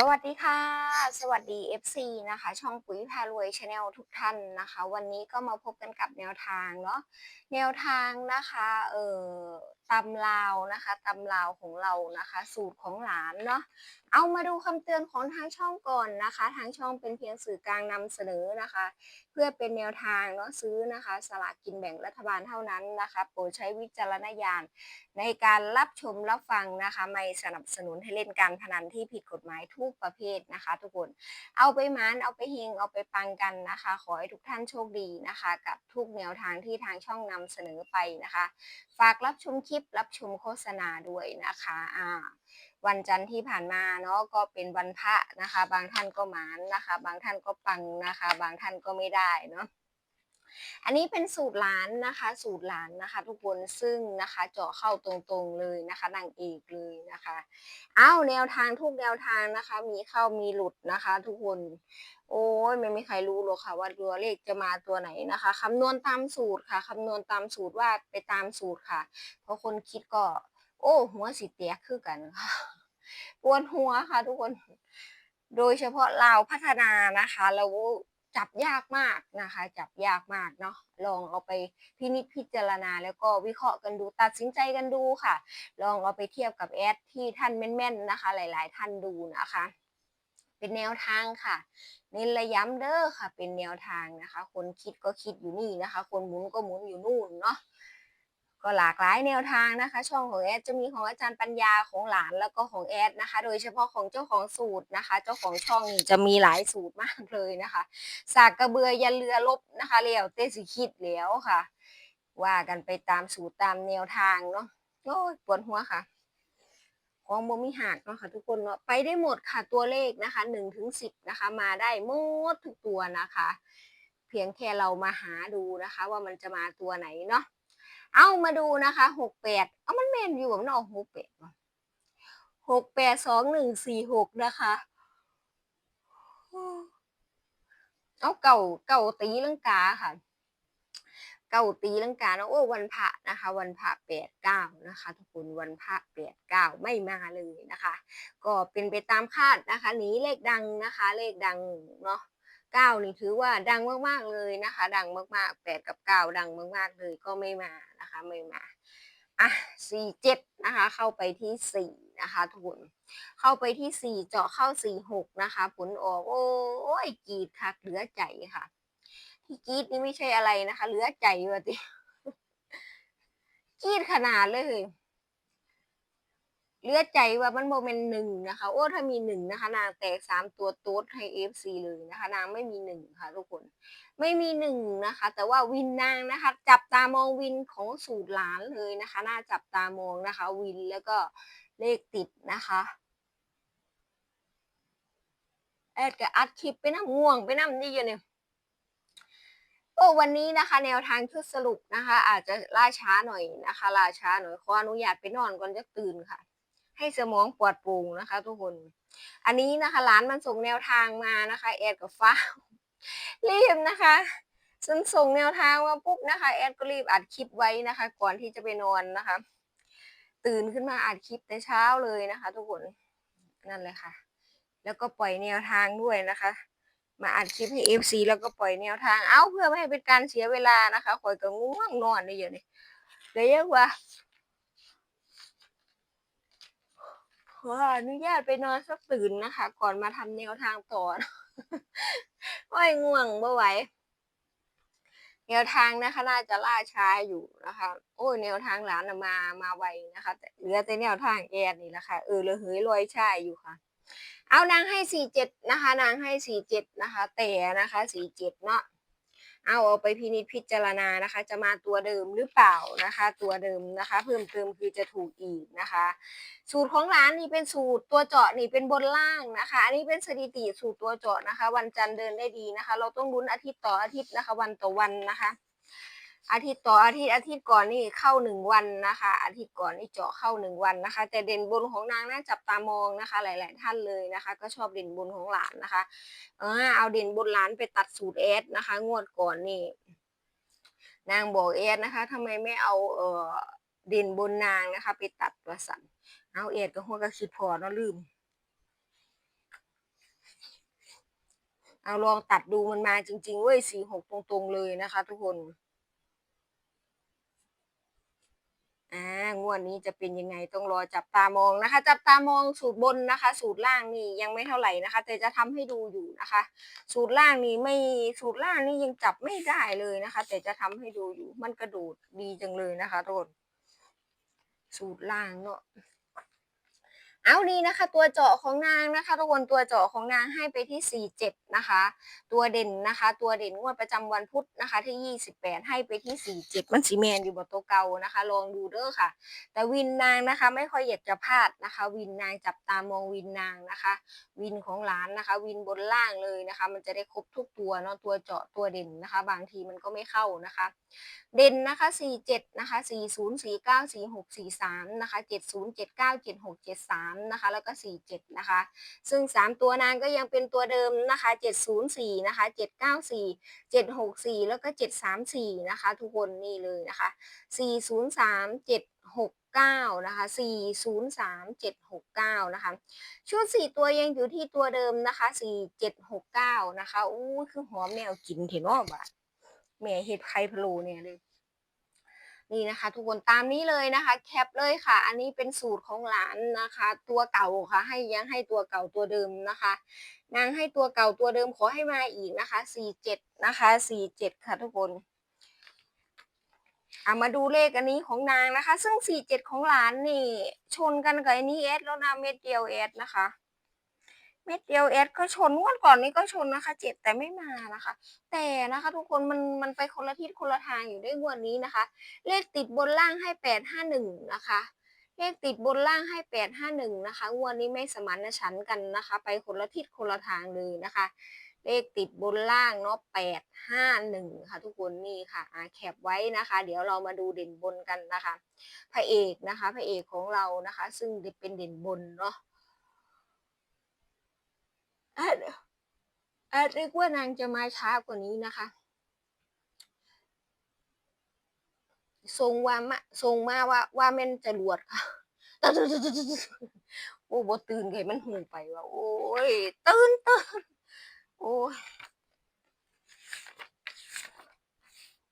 สวัสดีค่ะ สวัสดี FC นะคะ ช่องปุ๋ยพารวยชาแนลทุกท่านนะคะ วันนี้ก็มาพบกันกับแนวทางเนาะแนวทางนะคะเอ่อตำลาวนะคะตำลาวของเรานะคะ สูตรของหลานเนาะเอามาดูคำเตือนของทางช่องก่อนนะคะ ทางช่องเป็นเพียงสื่อกลางนำเสนอนะคะ เพื่อเป็นแนวทางเนาะซื้อนะคะ สลากกินแบ่งรัฐบาลเท่านั้นนะคะ โปรดใช้วิจารณญาณในการรับชมรับฟังนะคะ ไม่สนับสนุนให้เล่นการพนันที่ผิดกฎหมายทุกประเภทนะคะ ทุกคน เอาไปมานเอาไปเฮงเอาไปปังกันนะคะ ขอให้ทุกท่านโชคดีนะคะ กับทุกแนวทางที่ทางช่องนำเสนอไปนะคะ ฝากรับชมคลิปรับชมโฆษณาด้วยนะคะอ่า วันจันทร์ที่ผ่านมาเนาะก็เป็นวันพระนะคะ บางท่านก็หมานนะคะ บางท่านก็ปังนะคะ บางท่านก็ไม่ได้เนาะอันนี้เป็นสูตรหลานนะคะ สูตรหลานนะคะ ทุกคนซึ่งนะคะเจาะเข้าตรงๆเลยนะคะนางเอกเลยนะคะอ้าวแนวทางทุกแนวทางนะคะ มีเข้ามีหลุดนะคะ ทุกคนโอ้ยไม่มีใครรู้หรอกค่ะ ว่าตัวเลขจะมาตัวไหนนะคะคำนวณตามสูตรค่ะคำนวณตามสูตรว่าไปตามสูตรค่ะ เพราะคนคิดก็ โอ้ หัวสิแตกคือกันค่ะ ปวดหัวค่ะทุกคน โดยเฉพาะลาพัฒนานะคะแล้วจับยากมากนะคะ จับยากมากเนาะลองเอาไปพินิจพิจารณา แล้วก็วิเคราะห์กันดูตัดสินใจกันดูค่ะ ลองเอาไปเทียบกับแอดที่ท่านแม่นๆนะคะ หลาย ๆ ท่านดูนะคะ เป็นแนวทางค่ะเน้นระย้ำเด้อค่ะ เป็นแนวทางนะคะ คนคิดก็คิดอยู่นี่นะคะ คนหมุนก็หมุนอยู่นู่นเนาะ ก็หลากหลายแนวทางนะคะ ช่องของแอดจะมีของอาจารย์ปัญญาของหลานแล้วก็ของแอดนะคะ โดยเฉพาะของเจ้าของสูตรนะคะ เจ้าของช่องนี่จะมีหลายสูตรมากเลยนะคะสากกระเบือยันเรือลบนะคะแล้วเต้สิคิดแล้วค่ะ ว่ากันไปตามสูตรตามแนวทางเนาะโอ้ยปวดหัวค่ะของโมมีหักเนาะค่ะทุกคนเนาะไปได้หมดค่ะตัวเลขนะคะหนึ่งถึงสิบนะคะ มาได้หมดทุกตัวนะคะ เพียงแค่เรามาหาดูนะคะ ว่ามันจะมาตัวไหนเนาะ เอามาดูนะคะหกแปดเอามันเมนอยู่มันออกหกแปดหกแปดสองหนึ่งสี่หกนะคะเอาเก่าเก่าตีลังกาค่ะ เก่าตีลังกานะโอ้วันพระนะคะ วันพระแปดเก้านะคะทุกคนวันพระแปดเก้าไม่มาเลยนะคะ ก็เป็นไปตามคาดนะคะหนีเลขดังนะคะ เลขดังเนาะ เก้านี่ถือว่าดังมากๆเลยนะคะ ดังมากๆแปดกับเก้าดังมากๆเลยก็ไม่มานะคะไม่มาอะสี่เจ็ดนะคะ เข้าไปที่สี่นะคะทุกคนเข้าไปที่สี่เจาะเข้าสี่หกนะคะ ผลออกโอ้ยกีดคักเหลือใจค่ะ ที่กีดนี่ไม่ใช่อะไรนะคะ เหลือใจวะติกีดขนาดเลย เลือดใจว่ามันโมเมนหนึ่งนะคะ โอ้ถ้ามีหนึ่งนะคะ นางแตกสามตัวโต๊ดให้เอฟซีเลยนะคะ นางไม่มีหนึ่งค่ะ ทุกคน ไม่มีหนึ่งนะคะ แต่ว่าวินนางนะคะ จับตามองวินของสูตรหลานเลยนะคะ น่าจับตามองนะคะ วินแล้วก็เลขติดนะคะแอดกับอัดคลิปไปน้ำง่วงไปน้ำนี่อยู่เนี่ยโอ้วันนี้นะคะ แนวทางชุดสรุปนะคะ อาจจะล่าช้าหน่อยนะคะล่าช้าหน่อยขออนุญาตไปนอนก่อนจะตื่นค่ะ ให้สมองปลอดโปร่งนะคะ ทุกคน อันนี้นะคะร้านมันส่งแนวทางมานะคะแอดกับฟ้ารีบนะคะฉันส่งแนวทางมาปุ๊บนะคะ แอดก็รีบอัดคลิปไว้นะคะ ก่อนที่จะไปนอนนะคะ ตื่นขึ้นมาอัดคลิปแต่เช้าเลยนะคะ ทุกคนนั่นเลยค่ะ แล้วก็ปล่อยแนวทางด้วยนะคะ มาอัดคลิปให้เอฟซีแล้วก็ปล่อยแนวทาง เอาเพื่อไม่ให้เป็นการเสียเวลานะคะคอยก็ง่วงนอนได้เยอะนี่เดี๋ยวเยอะว่าข ออนุญาตไปนอนสักตื่นนะคะ ก่อนมาทำแนวทางต่อว่าง่วงเมื่ไหวแนวทางนะคะน่าจะล่าช้าอยู่นะคะ โอ้ยแนวทางหลานมามาไวนะคะ แต่เหลือแต่แนวทางแอนนี่แหละค่ะเออเลยเฮ้ยลอยช่อยู่ค่ะ เอานางให้สี่เจ็ดนะคะ นางให้สี่เจ็ดนะคะแต่นะคะสี่เจ็ดเนาะ เอาเอาไปพินิจพิจารณานะคะ จะมาตัวเดิมหรือเปล่านะคะ ตัวเดิมนะคะ เพิ่มเติมคือจะถูกอีกนะคะ สูตรของร้านนี่เป็นสูตรตัวเจาะนี่เป็นบนล่างนะคะ อันนี้เป็นสถิติสูตรตัวเจาะนะคะ วันจันทร์เดินได้ดีนะคะ เราต้องลุ้นอาทิตย์ต่ออาทิตย์นะคะ วันต่อวันนะคะ อาทิตย์ต่ออาทิตย์อาทิตย์ก่อนนี่เข้าหนึ่งวันนะคะ อาทิตย์ก่อนนี่เจาะเข้าหนึ่งวันนะคะ แต่เด่นบนของนางน่าจับตามองนะคะ หลาย ๆ ท่านเลยนะคะ ก็ชอบเด่นบนของหลานนะคะ เออเอาเด่นบนหลานไปตัดสูตรเอสนะคะ งวดก่อนนี่นางบอกเอสนะคะทำไมไม่เอาเออเด่นบนนางนะคะ ไปตัดตัวสันเอาเอสก็หัวก็คิดพอเนาะลืมเอาลองตัดดูมันมาจริงๆเว้ยสี่หกตรงๆเลยนะคะ ทุกคน อ่างวดนี้จะเป็นยังไงต้องรอจับตามองนะคะ จับตามองสูตรบนนะคะ สูตรล่างนี่ยังไม่เท่าไหร่นะคะ แต่จะทำให้ดูอยู่นะคะ สูตรล่างนี่ไม่สูตรล่างนี่ยังจับไม่ได้เลยนะคะ แต่จะทำให้ดูอยู่มันกระโดดดีจังเลยนะคะทุกคนสูตรล่างเนาะ เอานี่นะคะ ตัวเจาะของนางนะคะทุกคนตัวเจาะของนางให้ไปที่ 47 นะคะ ตัวเด่นนะคะ ตัวเด่นงวดประจำวันพุธนะคะ ที่ 28 ให้ไปที่ 47 มันสีแมนอยู่บนตัวเก่านะคะ ลองดูเด้อค่ะ แต่วินนางนะคะ ไม่ค่อยอยากจะพลาดนะคะ วินนางจับตามองวินนางนะคะ วินของหลานนะคะ วินบนล่างเลยนะคะ มันจะได้ครบทุกตัวเนาะตัวเจาะตัวเด่นนะคะ บางทีมันก็ไม่เข้านะคะ เด่นนะคะ 47 นะคะ 40 49 46 43 นะคะ 70 79 76 73นะคะแล้วก็ 47 นะคะ ซึ่ง 3 ตัวนางก็ยังเป็นตัวเดิมนะคะ 704 นะคะ 794 764 แล้วก็ 734 นะคะ ทุกคนนี่เลยนะคะ 403 769นะคะ403 769นะคะชุด 4 ตัวยังอยู่ที่ตัวเดิมนะคะ4769นะคะอู้คือหอมแนวกินเห็นว่าบาดแม่เห็ดไข่พะโล้เนี่ยเลย นี่นะคะ ทุกคนตามนี้เลยนะคะ แคปเลยค่ะ อันนี้เป็นสูตรของหลานนะคะ ตัวเก่าค่ะ ให้ยังให้ตัวเก่าตัวเดิมนะคะ นางให้ตัวเก่าตัวเดิมขอให้มาอีกนะคะสี่เจ็ดนะคะสี่เจ็ดค่ะ ทุกคนเอามาดูเลขอันนี้ของนางนะคะ ซึ่งสี่เจ็ดของหลานนี่ ชนกันกับอันนี้เอสแล้วนะเม็ดเดียวเอสนะคะ เม็ดเดียวเอสก็ชนงวดก่อนนี้ก็ชนนะคะเจ็ดแต่ไม่มานะคะ แต่นะคะทุกคนมันมันไปคนละทิศคนละทางอยู่ได้งวดนี้นะคะ เลขติดบนล่างให้แปดห้าหนึ่งนะคะเลขติดบนล่างให้แปดห้าหนึ่งนะคะงวดนี้ไม่สมานฉันกันนะคะ ไปคนละทิศคนละทางเลยนะคะ เลขติดบนล่างเนาะแปดห้าหนึ่งค่ะทุกคนนี่ค่ะอาแคปไว้นะคะ เดี๋ยวเรามาดูเด่นบนกันนะคะ พระเอกนะคะ พระเอกของเรานะคะ ซึ่งเป็นเด่นบนเนาะ อาจอาจเรียกว่านางจะมาช้ากว่านี้นะคะ ทรงว่ามาทรงมาว่าว่าแม่นจะรวดค่ะโอ้บตื่นไงมันหูไปว่า โอ้ย ตื่นตื่นโอ้ย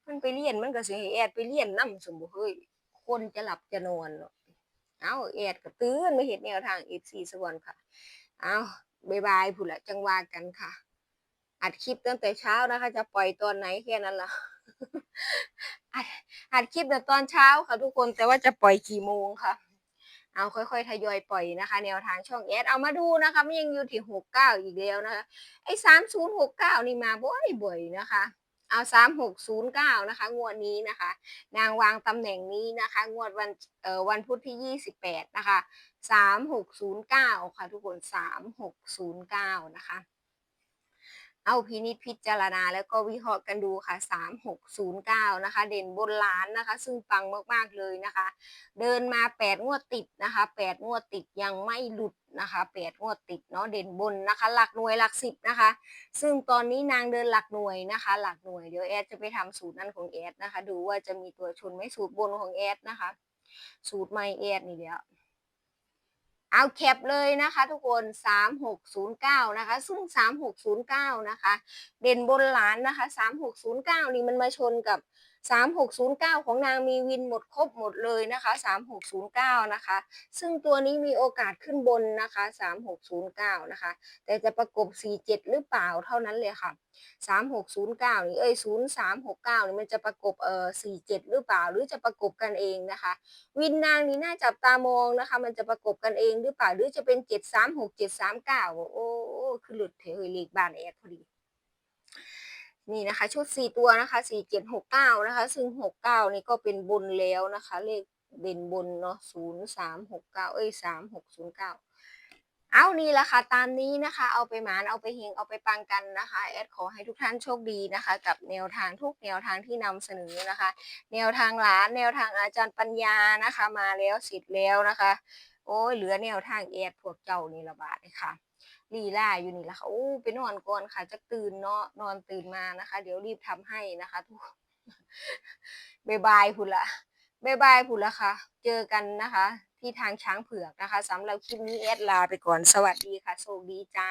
มันไปเรียนมันก็สิให้แอดไปเรียนนำสมบ่เฮ้ยคนจะหลับจะนอนเนาะเอาแอดก็ตื่นมาเฮ็ดแนวทาง FC สวรรค์ค่ะ เอา บายบายผุละจังว่ากันค่ะ อัดคลิปตั้งแต่เช้านะคะ จะปล่อยตอนไหนแค่นั้นล่ะอัดอัดคลิปแต่ตอนเช้าค่ะ ทุกคนแต่ว่าจะปล่อยกี่โมงค่ะ เอาค่อยๆทยอยปล่อยนะคะ แนวทางช่องแอดเอามาดูนะคะมันยังอยู่ที่หกเก้าอีกแล้วนะคะไอ้สามศูนย์หกเก้านี่มาบ่อยๆนะคะ เอาสามหกศูนย์เก้านะคะ งวดนี้นะคะ นางวางตำแหน่งนี้นะคะ งวดวันเอ่อวันพุธที่ยี่สิบแปดนะคะสามหกศูนย์เก้าค่ะทุกคนสามหกศูนย์เก้านะคะ เอาพินิจพิจารณาแล้วก็วิเคราะห์กันดูค่ะ3609นย์เก้านะคะ เด่นบนล้านนะคะ ซึ่งปังมากๆเลยนะคะ เดินมา8งวดติดนะคะ8งวดติดยังไม่หลุด นะคะ8งวดติดเนาะเด่นบนนะคะ หลักหน่วยหลักสิบนะคะ ซึ่งตอนนี้นางเดินหลักหน่วยนะคะ หลักหน่วยเดี๋ยวแอดจะไปทำสูตรนั้นของแอดนะคะ ดูว่าจะมีตัวชนไหมสูตรบนของแอดนะคะ สูตรไม่แอดนี่เดียวเอาแคปเลยนะคะ ทุกคน 3609 นะคะ ซึ่ง 3609 นะคะ เด่นบนหลานนะคะ 3609 นี่มันมาชนกับ 3609 ของนางมีวินหมดครบหมดเลยนะคะ 3609 นะคะ ซึ่งตัวนี้มีโอกาสขึ้นบนนะคะ 3609 นะคะ แต่จะประกบ 47 หรือเปล่าเท่านั้นเลยค่ะ 3609 นี่เอ้ย 0369 นี่มันจะประกบเอ่อ47 หรือเปล่า หรือจะประกบกันเองนะคะ วินนางนี่น่าจับตามองนะคะ มันจะประกบกันเองหรือเปล่า หรือจะเป็น 736 739 โอ้คือหลุดเทเลีกบ้านแอดพอดี นี่นะคะ ชุด4ตัวนะคะ4769นะคะ ซึ่ง69นี่ก็เป็นบนแล้วนะคะ เลขเด่นบนเนาะ0369เก้าเอ้ย3609เอานี่แหละค่ะตามนี้นะคะ เอาไปหมานเอาไปเฮงเอาไปปังกันนะคะแอดขอให้ทุกท่านโชคดีนะคะ กับแนวทางทุกแนวทางที่นำเสนอนะคะ แนวทางหลานแนวทางอาจารย์ปัญญานะคะ มาแล้วสิทธิ์แล้วนะคะ โอ้ยเหลือแนวทางแอดพวกเจ้านี่ละบาทเลยค่ะลีล่าอยู่นี่ละค่ะโอ้ไปนอนก่อนค่ะจะตื่นเนาะนอนตื่นมานะคะ เดี๋ยวรีบทำให้นะคะทุกบายบายพุ่นละบายบายพุ่นละค่ะ เจอกันนะคะ ที่ทางช้างเผือกนะคะสำหรับคลิปนี้แอดลาไปก่อนสวัสดีค่ะโชคดีจ้า